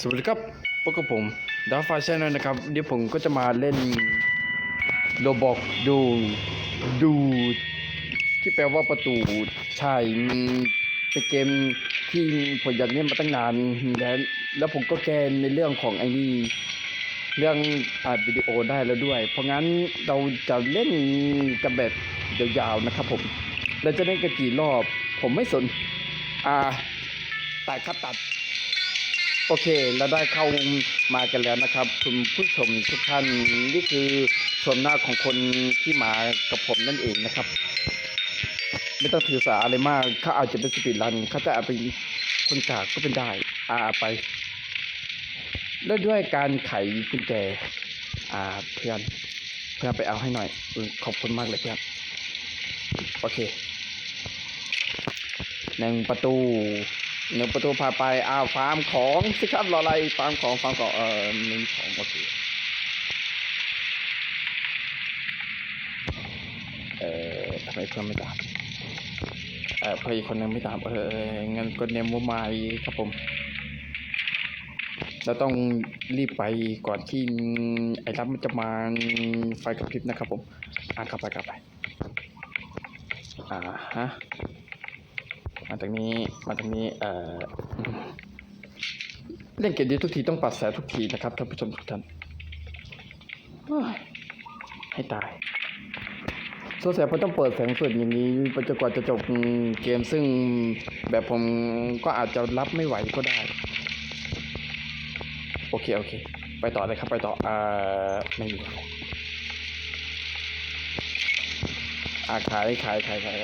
สวัสดีครับพบกับผมดาวฟ้าชแนลนะครับเดี๋ยวผมก็จะมาเล่นโรบอกดูดูที่แปลว่าประตูใช่มันเป็นเกมที่ผมอยากเล่นมาตั้งนานแล้วแล้วผมก็แกนในเรื่องของไอ้นี่เรื่องอัดวิดีโอได้แล้วด้วย เพราะงั้นเราจะเล่นกันแบบยาวๆนะครับผมเราจะเล่นกันกี่รอบ ผมไม่สน อ่าตัดครับตัด โอเคเราได้เข้ามากันแล้วนะครับ คุณผู้ชมทุกท่านนี่คือชมหน้าของคนที่มากับผมนั่นเองนะครับ ไม่ต้องถือสาอะไรมากเขาอาจจะเป็นสปีดรันเขาจะอาจเป็นคนกากก็เป็นได้อ่าไป แล้วด้วยการไขกุญแจ อ่าเพื่อนเพื่อนไปเอาให้หน่อยขอบคุณมากเลยเพื่อนโอเคหนึ่งประตู หนึ่งประตูพาไปอ้าวฟาร์มของสิครับรออะไรฟาร์มของฟาร์มของเออมีของโอเคเออทำไมเพื่อนไม่ตามเออเพื่อนอีกคนนึงไม่ตามเออเอองั้นก็เนมว่ามาครับผมเราต้องรีบไปก่อนที่ไอ้รับมันจะมาไฟกระพริบนะครับผมอะกลับไปกลับไปอ่าฮะ มาตรงนี้มาตรงนี้เอ่อเล่นเกมนี้ทุกทีต้องปัดแสทุกทีนะครับท่านผู้ชมทุกท่านให้ตายสงสัยผมต้องเปิดแสงสุดอย่างนี้ไปจนกว่าจะจบเกมซึ่งแบบผมก็อาจจะรับไม่ไหวก็ได้ โอเค โอเค ไปต่อเลยครับไปต่ออ่าไม่มีอะไรอ่าขายขายขายขาย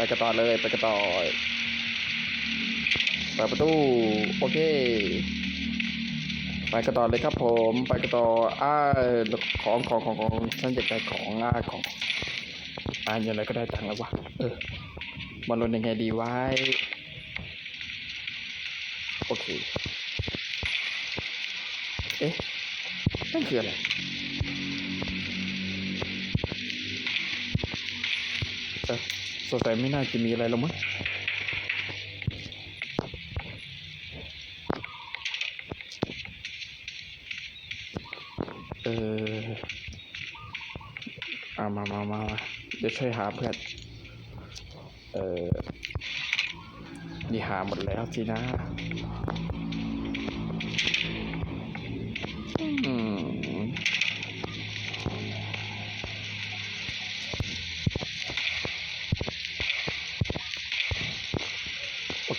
ไปกันต่อเลยไปกันต่อเปิดประตูโอเค ไปกันต่อเลยครับผม ไปกันต่ออ่าของของของของฉันอยากได้ของอ่าของอ่าอย่างไรก็ได้ตังค์แล้ววะเออมันลดยังไงดีไว้โอเค เอ๊ะนั่นคืออะไรเออ สงสัยไม่น่าจะมีอะไรแล้วมั้งเอออามามามามาเดี๋ยวช่วยหาเพื่อนเออนี่หาหมดแล้วสินะ อืม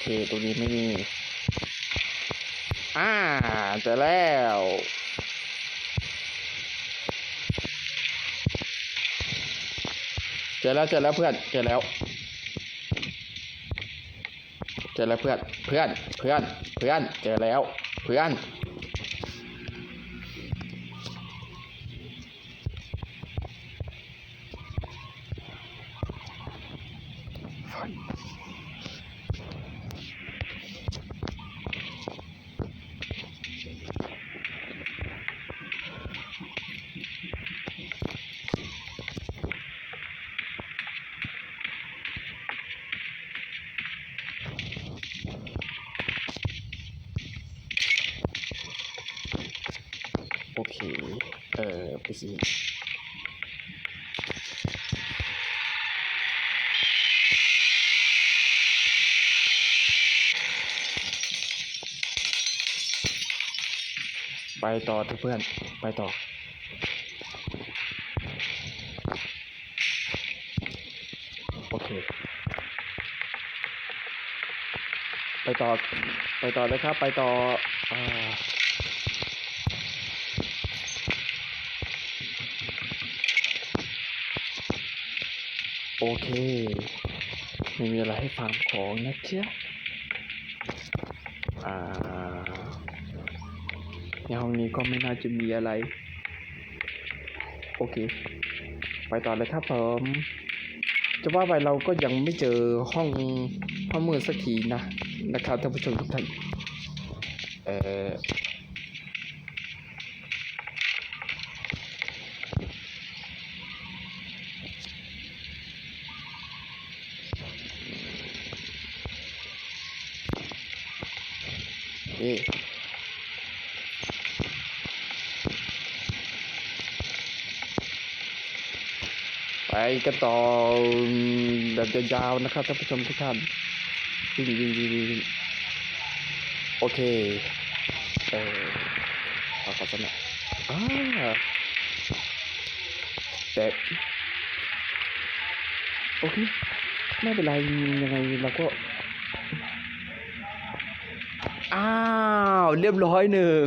เค ตรงนี้ไม่มี อ่าเจอแล้วเจอแล้วเจอแล้วเพื่อนเจอแล้วเจอแล้วเพื่อนเพื่อนเพื่อนเพื่อนเจอแล้ว เพื่อนโอ เคเออไปสิไปต่อเถอะเพื่อน ไปต่อ โอเค ไปต่อ ไปต่อเลยครับ ไปต่ออ่ โอเค ไม่มีอะไรให้ฟาร์มของนะเจ๊อ่าในห้องนี้ก็ไม่น่าจะมีอะไร โอเค ไปต่อเลยครับผมจะว่าไปเราก็ยังไม่เจอห้องห้องมืดสักทีนะนะครับท่านผู้ชมทุกท่านเอ่อ นี่ไปกันต่อแบบยาวๆนะครับท่านผู้ชมทุกท่านวิ่งวิ่งวิ่งโอเค เออขอขอสนะอ่าแต่โอเค ไม่เป็นไรยังไงเราก็ อ้าว เรียบร้อยหนึ่ง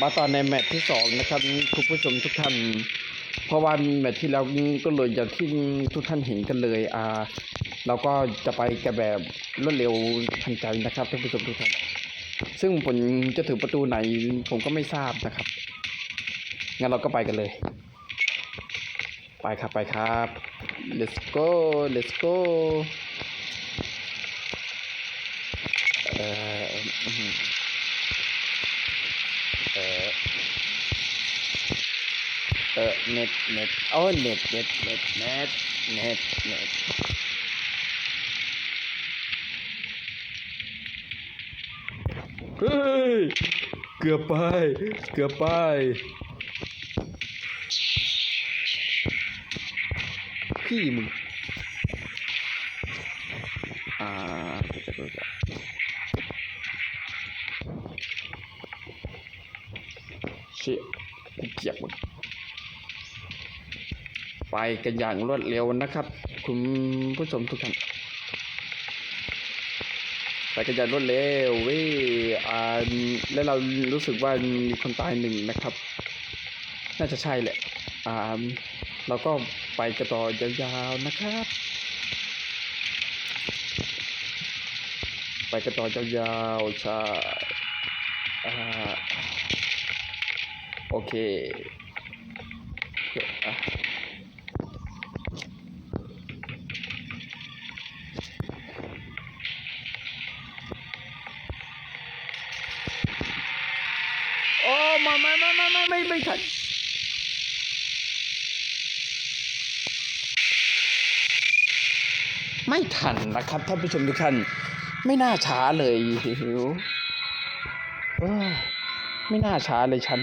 มาตอนในแมตช์ที่สองนะครับคุณผู้ชมทุกท่านเพราะว่าแมตช์ที่แล้วก็เลยอย่างที่ทุกท่านเห็นกันเลยอ่าเราก็จะไปกันแบบรวดเร็วทันใจนะครับท่านผู้ชมทุกท่านซึ่งผมจะถึงประตูไหนผมก็ไม่ทราบนะครับงั้นเราก็ไปกันเลย ไปครับไปครับ let's go let's go เอออื้อหือเอ่อเออเน็ตเน็ตโอ้เน็ตเน็ตเน็ตเน็ตเน็ตเน็ตเฮ้ย เกือบไป เกือบไปพี่มึงอ่าเดี๋ยวจะดูก่อนเชี่ยกู เกลียดมึงไปกันอย่างรวดเร็วนะครับ คุณผู้ชมทุกท่านไปกันอย่างรวดเร็วเว้ยอ่าแล้วเรารู้สึกว่ามีคนตายหนึ่งนะครับ น่าจะใช่แหละอ่าเราก็ไปกันต่อยาวๆนะครับ ไปกันต่อยาวๆใช่ โอเคอะโอ้มาไม่ไม่ไม่ไม่ไม่ไม่ทันไม่ทันนะครับท่านผู้ชมทุกท่านไม่น่าช้าเลยหิวไม่น่าช้าเลยฉัน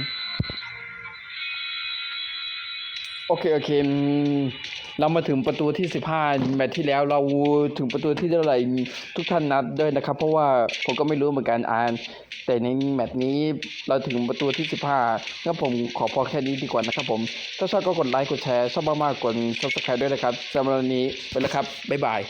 โอเค โอเค เรามาถึงประตูที่ 15 แมตช์ที่แล้วเราถึงประตูที่เท่าไหร่ทุกท่านนับด้วยนะครับ เพราะว่าผมก็ไม่รู้เหมือนกันอ่าน แต่ในแมตช์นี้เราถึงประตูที่ 15งั้นผมขอพอแค่นี้ดีกว่านะครับผม ถ้าชอบก็กดไลค์กดแชร์ชอบมากๆกดซับสไครต์ด้วยนะครับสำหรับวันนี้ไปแล้วครับบ๊ายบาย